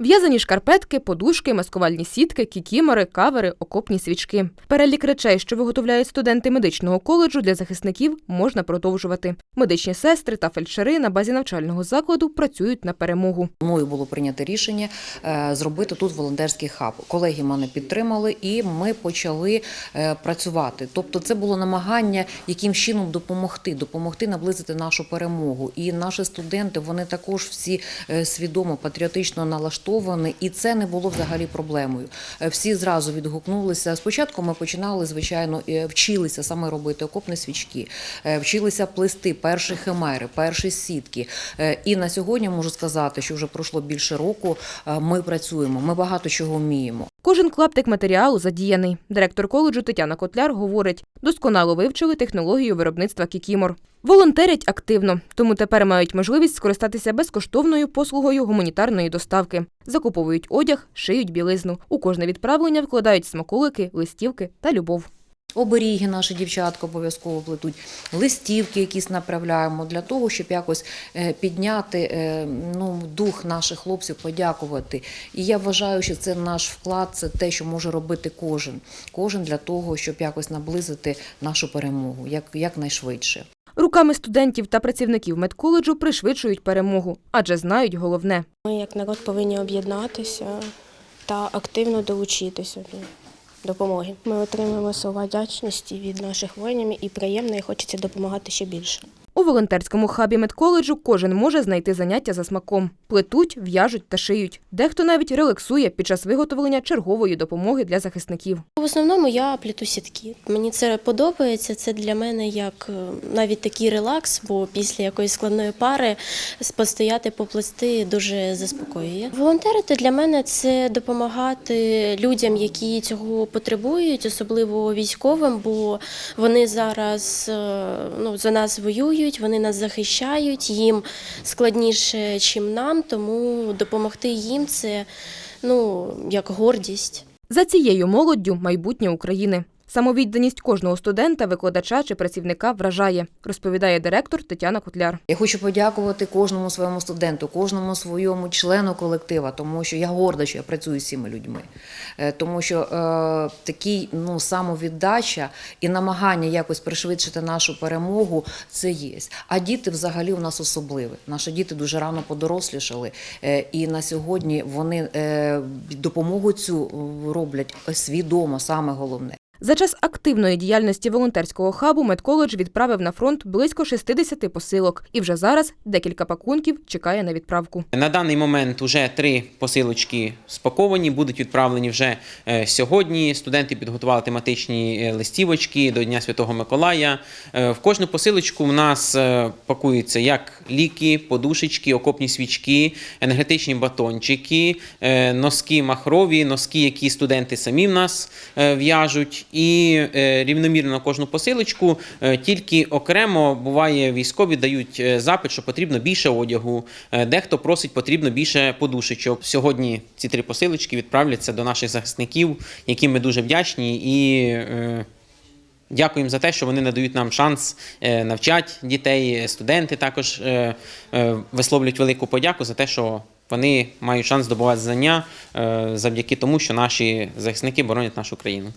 В'язані шкарпетки, подушки, маскувальні сітки, кікімори, кавери, окопні свічки. Перелік речей, що виготовляють студенти медичного коледжу для захисників, можна продовжувати. Медичні сестри та фельдшери на базі навчального закладу працюють на перемогу. Мною було прийнято рішення е, зробити тут волонтерський хаб. Колеги мене підтримали, і ми почали е, працювати. Тобто, це було намагання яким чином допомогти, допомогти наблизити нашу перемогу. І наші студенти вони також всі е, свідомо патріотично налаштовані, і це не було взагалі проблемою. Е, Всі зразу відгукнулися. Спочатку ми починали, звичайно, е, вчилися саме робити окопні свічки, е, вчилися плести перші химери, перші сітки. І на сьогодні можу сказати, що вже пройшло більше року. Ми працюємо, ми багато чого вміємо. Кожен клаптик матеріалу задіяний. Директор коледжу Тетяна Котляр говорить, досконало вивчили технологію виробництва кікімор. Волонтерять активно, тому тепер мають можливість скористатися безкоштовною послугою гуманітарної доставки. Закуповують одяг, шиють білизну. У кожне відправлення вкладають смаколики, листівки та любов. Оберіги наші дівчатка обов'язково плетуть, листівки якісь направляємо для того, щоб якось е, підняти е, ну, дух наших хлопців, подякувати. І я вважаю, що це наш вклад, це те, що може робити кожен. Кожен для того, щоб якось наблизити нашу перемогу як, якнайшвидше. Руками студентів та працівників медколеджу пришвидшують перемогу, адже знають головне. Ми як народ повинні об'єднатися та активно долучитися до допомоги. Ми отримуємо слова вдячності від наших воїнів і приємно, і хочеться допомагати ще більше. Волонтерському хабі медколеджу кожен може знайти заняття за смаком. Плетуть, в'яжуть та шиють. Дехто навіть релаксує під час виготовлення чергової допомоги для захисників. В основному я пліту сітки. Мені це подобається. Це для мене як е, навіть такий релакс, бо після якоїсь складної пари постояти, поплести дуже заспокоює. Волонтерити для мене це допомагати людям, які цього потребують, особливо військовим, бо вони зараз е, ну, за нас воюють, вони нас захищають. Їм складніше, ніж нам, тому допомогти їм це ну як гордість. За цією молоддю майбутнє України. Самовідданість кожного студента, викладача чи працівника вражає, розповідає директор Тетяна Котляр. Я хочу подякувати кожному своєму студенту, кожному своєму члену колектива, тому що я горда, що я працюю з цими людьми. Е, Тому що е, такий ну, самовіддача і намагання якось пришвидшити нашу перемогу це є. А діти взагалі у нас особливі. Наші діти дуже рано подорослішали, е, і на сьогодні вони е, допомогу цю роблять свідомо, саме головне. За час активної діяльності волонтерського хабу медколедж відправив на фронт близько 60 посилок, і вже зараз декілька пакунків чекає на відправку. На даний момент вже три посилочки спаковані, будуть відправлені вже е, сьогодні. Студенти підготували тематичні е, листівочки до Дня Святого Миколая. Е, В кожну посилочку в нас пакуються як ліки, подушечки, окопні свічки, енергетичні батончики, носки махрові, носки, які студенти самі в нас в'яжуть. І е, рівномірно кожну посилочку, е, тільки окремо буває військові дають е, запит, що потрібно більше одягу. Дехто просить потрібно більше подушечок. Сьогодні ці три посилочки відправляться до наших захисників, яким ми дуже вдячні і. Дякуємо за те, що вони надають нам шанс навчати дітей. Студенти також висловлюють велику подяку за те, що вони мають шанс здобувати знання завдяки тому, що наші захисники боронять нашу країну.